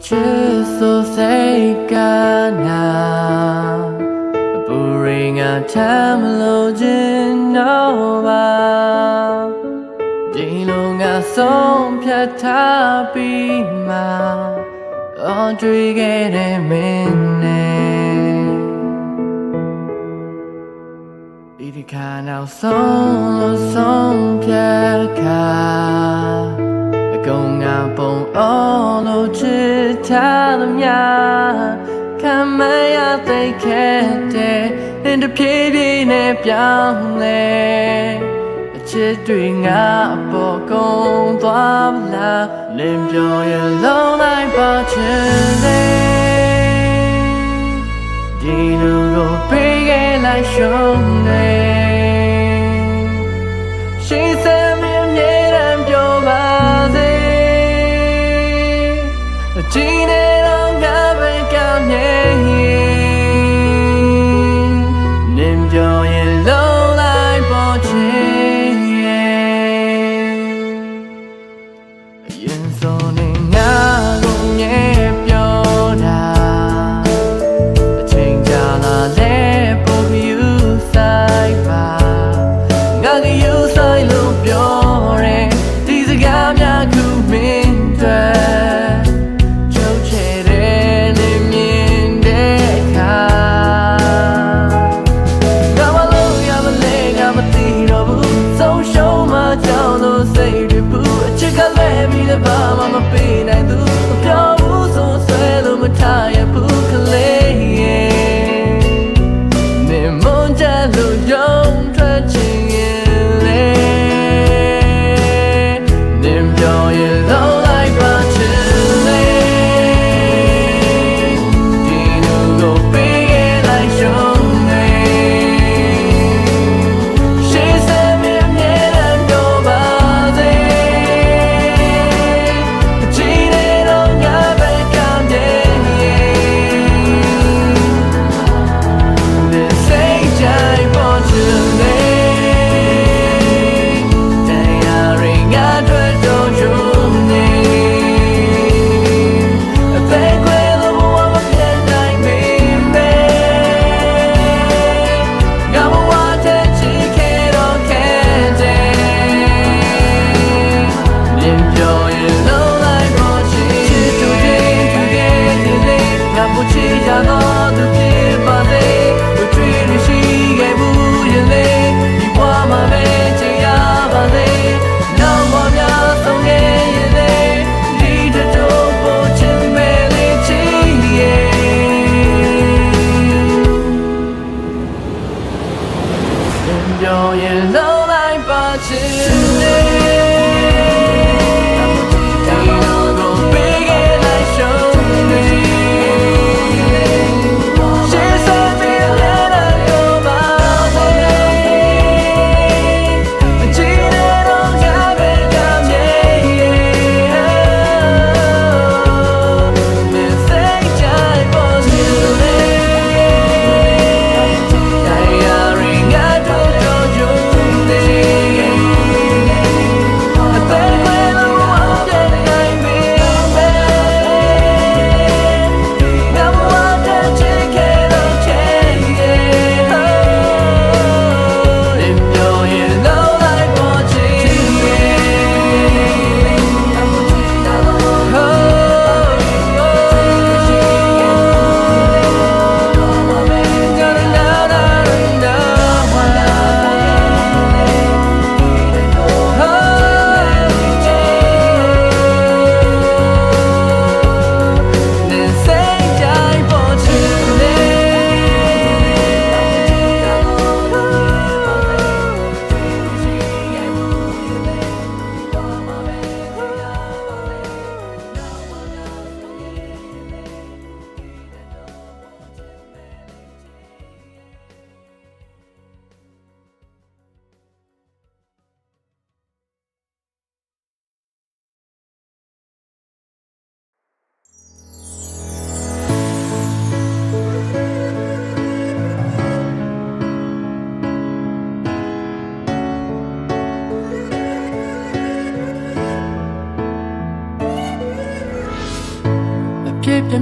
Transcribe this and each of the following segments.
Jesus Savior Bring a time lodging over Day long a song phat tha pi ma On tree get a minute Idi ka now song lo song phat ka 共啊蹦哦路只他的呀，看麦呀在看的，你的皮皮那表嘞，这对啊不共多不啦，连表也老来把这嘞，你能够背给来兄弟。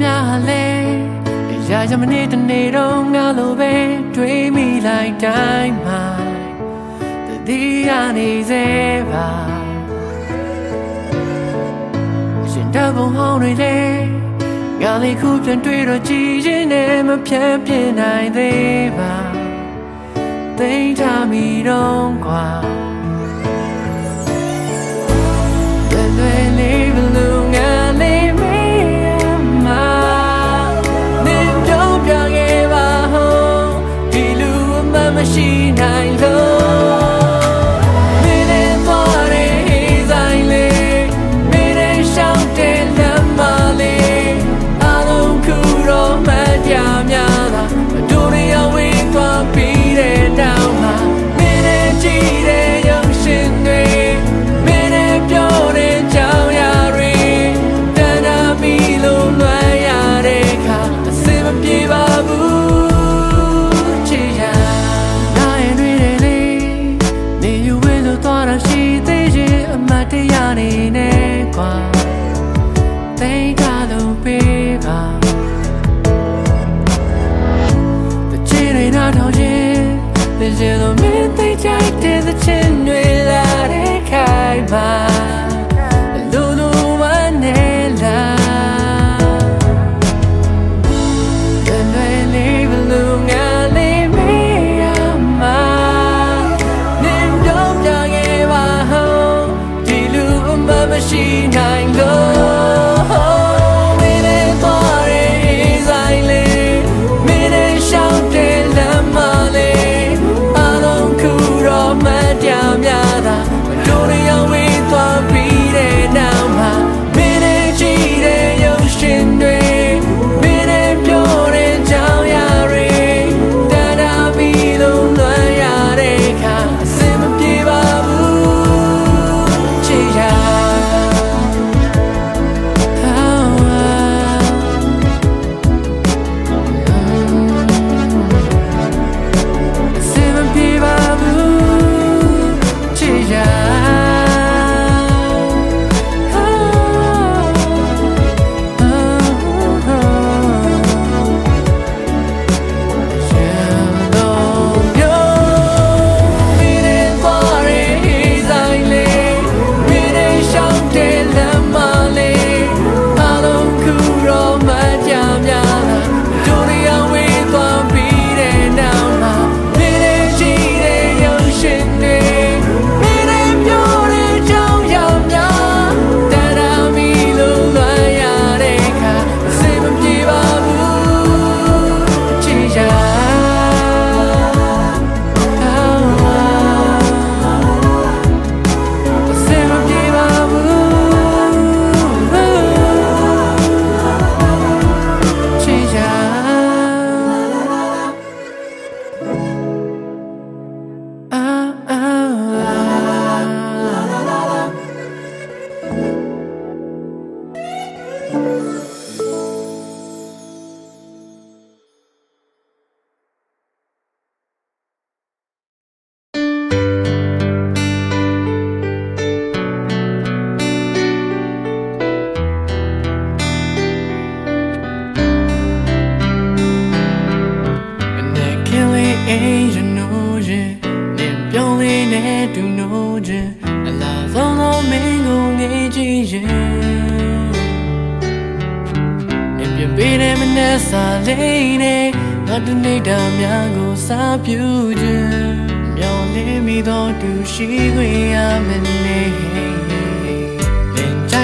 များလဲအရာရမနေ့တနေ့တော့ငါလိုပဲတွေးမိလိုက်တိုင်းမှာတတိယနေစေပါရှင်တဘုံဟောင်းတွေလဲငါလေးခုပြန်တွေ့တော့ကြည်ချင်းနဲ့မပြတ်ပြင်းနိုင်သေးပါသိမ်းထားမိတော့ကွာ 喜难乐。bye.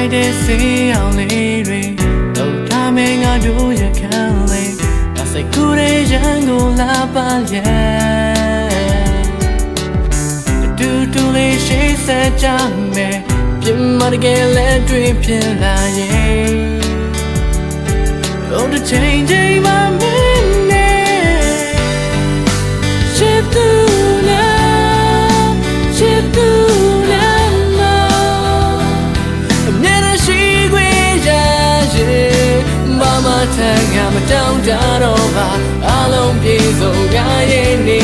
လိုက်တဲ့စေးအောင်လေးတွေတော့ထားမင်းငါတို့ရခံလေးအစိတ်ကူးတဲ့ရန်ကုန်လာပါရဲ့အတူတူလေးရှိစကြမယ်ပြမတကယ်လက်တွေဖြစ်လာရဲ့ Oh, the change in my mind. ထံကမတောင်းတတော့ပါအလုံးပြေဆုံးရရဲ့နေ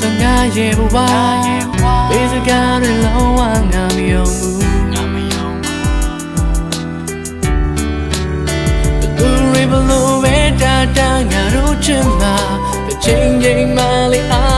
ကျွန်ငါရဲ့ဘဝဘေးစကားတွေလုံးဝငါမယုံဘူးဘလို့ပဲတာတာငါတို့ချင်မှာတစ်ချိန်ချိန်မှလေးအား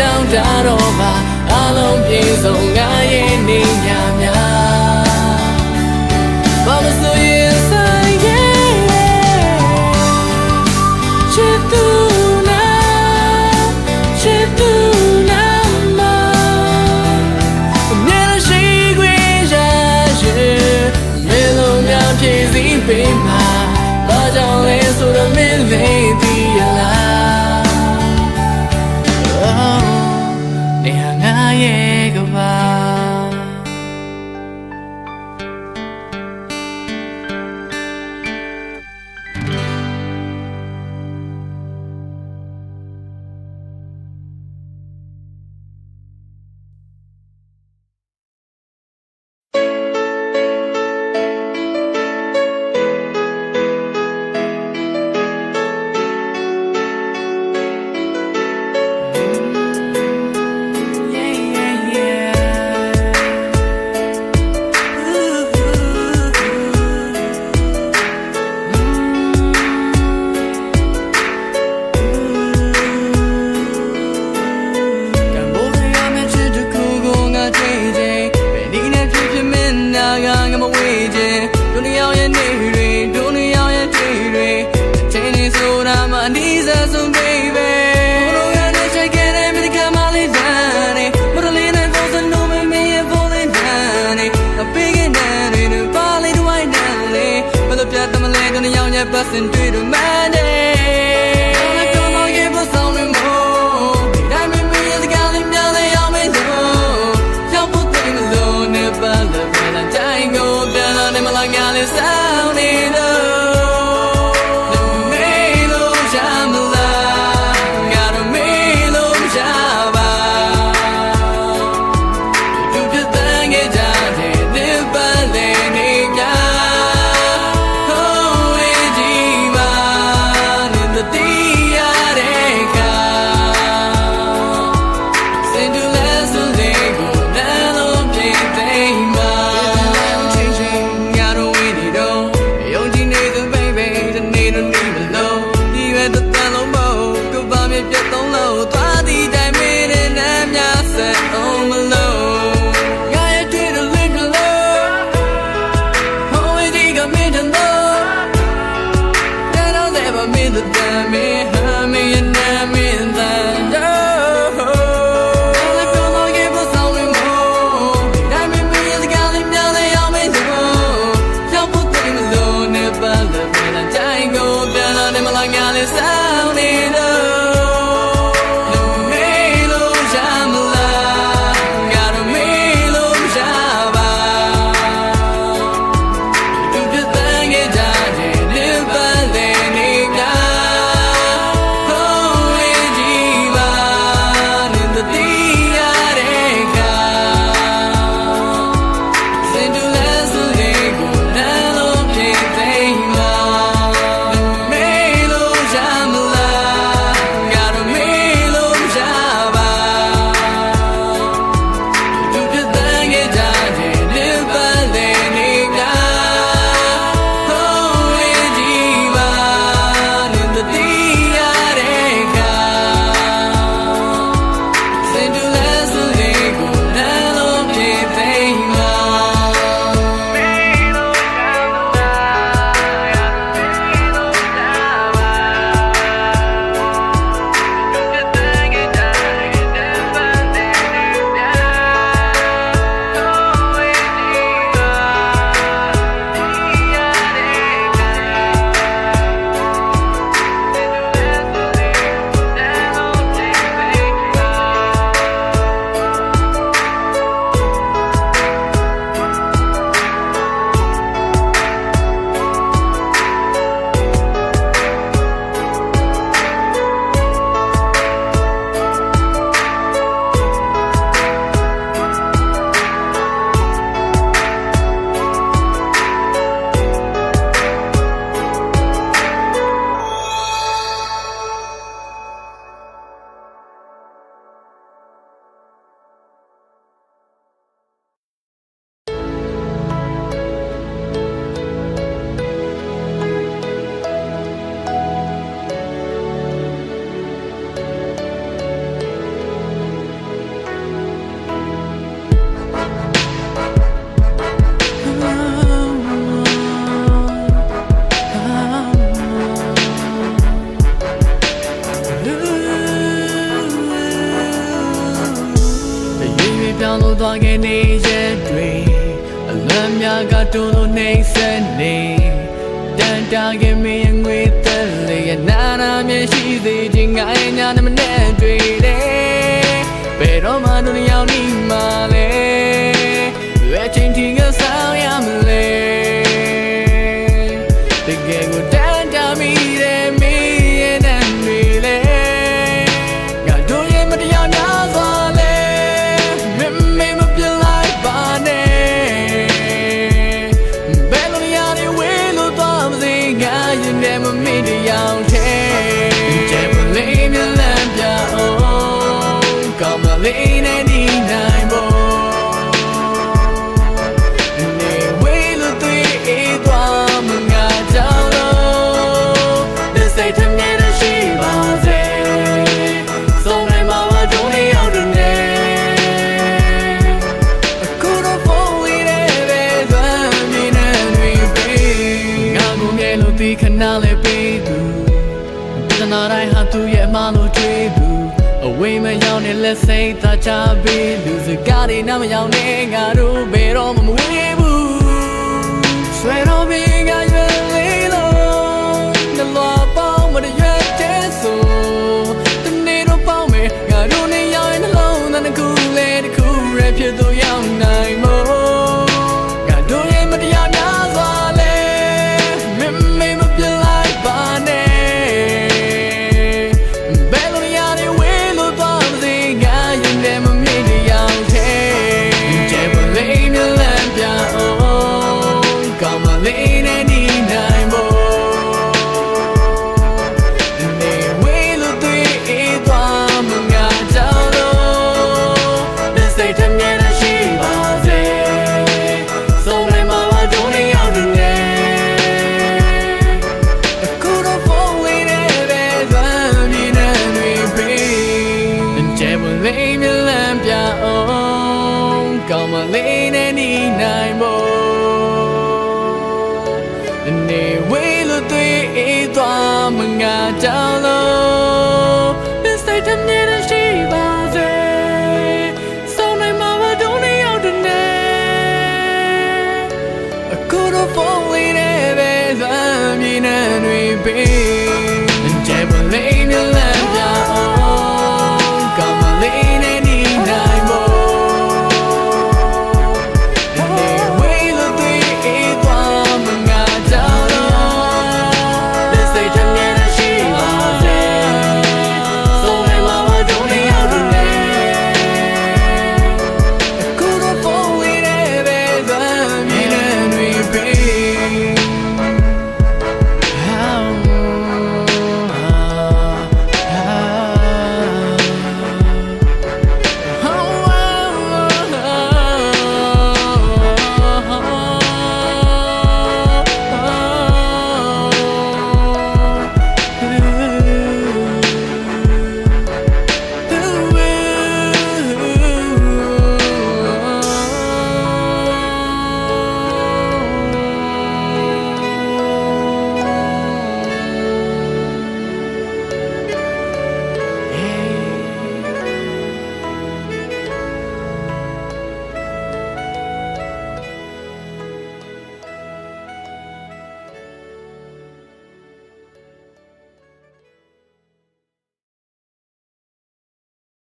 တောင်းတတော်မှာအလုံးပြေဆုံးငါရဲ့နေညာများဘာလို့ဆိုရင်ဆိုင်ရဲ့ချစ်သူနာချစ်သူနာမမြင်ရှိခွင့်ရရဲ့မင်းလုံးများဖြည့်စည်းပေးမှာဘာကြောင့်လဲဆိုတော့မင်းလေး သွားခဲ့နေရဲ့တွေအလွမ်းများကတွန်းလို့နေဆက်နေတန်တာခဲ့မင်းငွေသက်လေနာနာမျက်ရှိသေးခြင်းငိုင်းညာနဲ့မနဲ့တွေ့တယ်ဘယ်တော့မှတို့ရောက်နေမှာလဲ စိတ်သာချပြီးလူစကားတွေနားမရောက်နဲ့ငါတို့ဘယ်တော့မှမဝေးဘူးဆွဲတော့ပြီးငါ